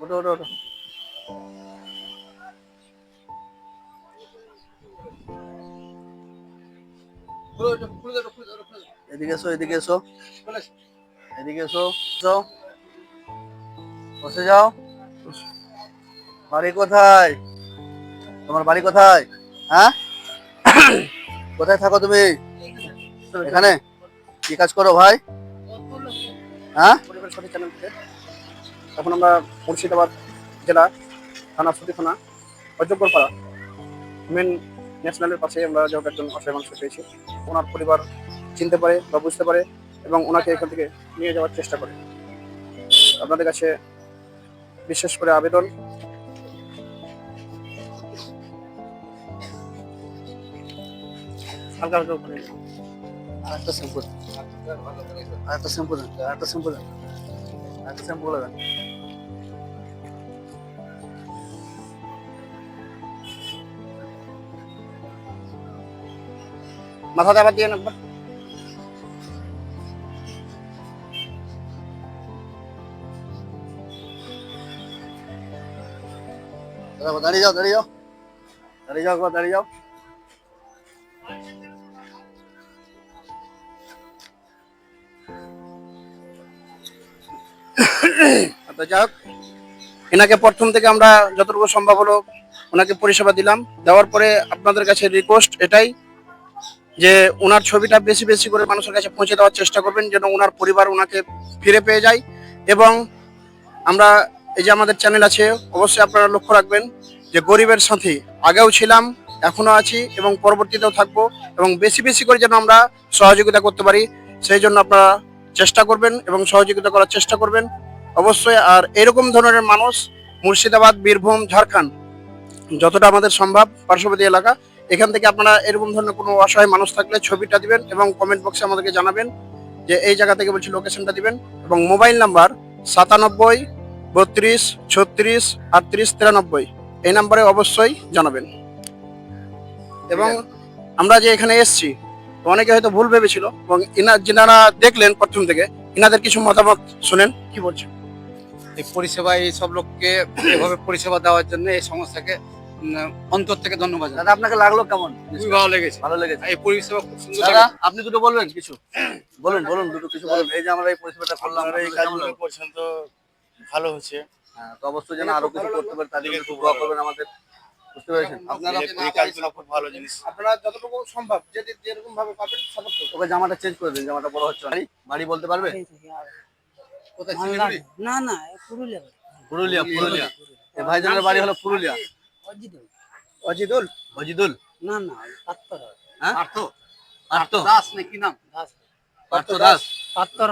ওটো ওটো ওটো এদিকে এসো এদিকে এসো। এদিকে এসো এসো। বসে যাও। বাড়ি কোথায়? তোমার বাড়ি কোথায়? হ্যাঁ? কোথায় থাকো তুমি? এখানে। কি কাজ করো ভাই? হ্যাঁ? এখন আমরা মুর্শিদাবাদ জেলা থানা সুতি থানা অযোগ্যপাড়া মেন ন্যাশনালের পাশে আমরা যেহেতু একজন অসহায় মানুষ পেয়েছি ওনার পরিবার চিনতে পারে বা বুঝতে পারে এবং ওনাকে এখান থেকে নিয়ে যাওয়ার চেষ্টা করে। আপনাদের কাছে বিশেষ করে আবেদন। হালকা হালকা করে। আরেকটা শ্যাম্পু আরেকটা শ্যাম্পু দেন আরেকটা শ্যাম্পু দেন আরেকটা শ্যাম্পু দেন মাথাতে আবার দিয়ে একবার দাঁড়াও, দাঁড়িয়ে যাও দাঁড়িয়ে যাও দাঁড়িয়ে যাও একবার দাঁড়িয়ে যাও আচ্ছা যাক এনাকে প্রথম থেকে আমরা যতটুকু সম্ভব হলো ওনাকে পরিষেবা দিলাম। দেওয়ার পরে আপনাদের কাছে রিকোয়েস্ট এটাই যে ওনার ছবিটা বেশি বেশি করে মানুষের কাছে পৌঁছে দেওয়ার চেষ্টা করবেন, যেন ওনার পরিবার ওনাকে ফিরে পেয়ে যায়। এবং আমরা, এই যে আমাদের চ্যানেল আছে, অবশ্যই আপনারা লক্ষ্য রাখবেন যে গরিবের সাথে আগেও ছিলাম, এখনও আছি এবং পরবর্তীতেও থাকব এবং বেশি বেশি করে যেন আমরা সহযোগিতা করতে পারি। সেই জন্য আপনারা চেষ্টা করবেন এবং সহযোগিতা করার চেষ্টা করবেন। অবশ্যই, আর এরকম ধরনের মানুষ মুর্শিদাবাদ, বীরভূম, ঝাড়খণ্ড যতটা আমাদের সম্ভব পার্শ্ববর্তী এলাকা, এখান থেকে আপনারা এরকম ধরনের কোনো অসহায় মানুষ থাকলে ছবিটা দিবেন এবং কমেন্ট বক্সে আমাদেরকে জানাবেন যে এই জায়গা থেকে বলছি লোকেশনটা দিবেন এবং মোবাইল নাম্বার সাতানব্বই, বত্রিশ, ছত্রিশ, আটত্রিশ, তিরানব্বই এই নাম্বারে অবশ্যই জানাবেন। এবং আমরা যে এখানে এসেছি, অনেকে হয়তো ভুল ভেবেছিল এবং ইনা যেনারা দেখলেন প্রথম থেকে, ইনাদের কিছু মতামত শুনেন, কি বলছেন? এই পরিষেবা এই সব লোককে এভাবে পরিষেবা দেওয়ার জন্য এই সংস্থাকে অন্তর থেকে ধন্যবাদ দাদা আপনাকে লাগল কেমন? খুবই ভালো লেগেছে। ভালো লেগেছে। এই পরিষেবা খুব সুন্দর দাদা আপনি দুটো বলবেন কিছু? বলুন বলুন দুটো কিছু বলুন। এই যে আমরা এই পরিষেবাটা করলাম এই কাজগুলো লাগল? করছেন তো ভালো হচ্ছে। হ্যাঁ, তো অবশ্যই যেন আরও কিছু করতে পারে তাদেরকে একটু দোয়া করবেন আমাদের। বুঝতে পেরেছেন? আপনারা এই- কাজগুলো খুব ভালো জিনিস। আপনারা যতটুকু সম্ভব যদি যেরকম ভাবে পাবেন সাপোর্ট করুন ওকে জামাটা চেঞ্জ করে দিন জামাটা বড় হচ্ছে। বাড়ি বাড়ি বলতে পারবে? কোথায় শিলিগুড়ি? না না পুরুলিয়া পুরুলিয়া পুরুলিয়া ভাইজানের বাড়ি হলো পুরুলিয়া। অজিদুল অজিদুল অজিদুল না না পাত্তর হ্যাঁ? পার্থ। পার্থ। দাস নাকি নাম? দাস। পার্থ দাস। পাত্তর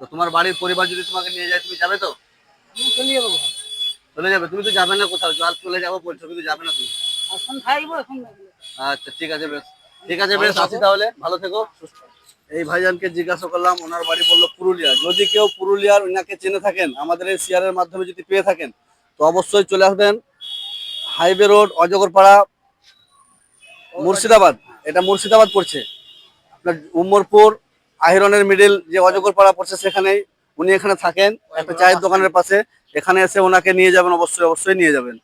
তো তোমার বাড়ির পরিবার যদি তোমাকে নিয়ে যায় তুমি যাবে তো? চলে যাব চলে যাবে? তুমি তো যাবে না কোথাও। জল চলে যাব বলছো কিন্তু যাবে না তুমি। এখন থাকব এখন আচ্ছা ঠিক আছে বেশ। ঠিক আছে বেশ আসি তাহলে। ভালো থেকো। এই ভাইজানকে জিজ্ঞাসা করলাম, ওনার বাড়ি বলল পুরুলিয়া। যদি কেউ পুরুলিয়ার ওনাকে চেনে থাকেন, আমাদের এই শেয়ারের মাধ্যমে যদি পেয়ে থাকেন, তো অবশ্যই চলে আসবেন হাইওয়ে রোড, অজগরপাড়া, মুর্শিদাবাদ। এটা মুর্শিদাবাদ পড়ছে। আপনার উমরপুর আহিরনের মিডিল যে অজগরপাড়া পড়ছে সেখানেই উনি এখানে থাকেন। একটা চায়ের দোকানের পাশে। এখানে এসে ওনাকে নিয়ে যাবেন, অবশ্যই অবশ্যই নিয়ে যাবেন।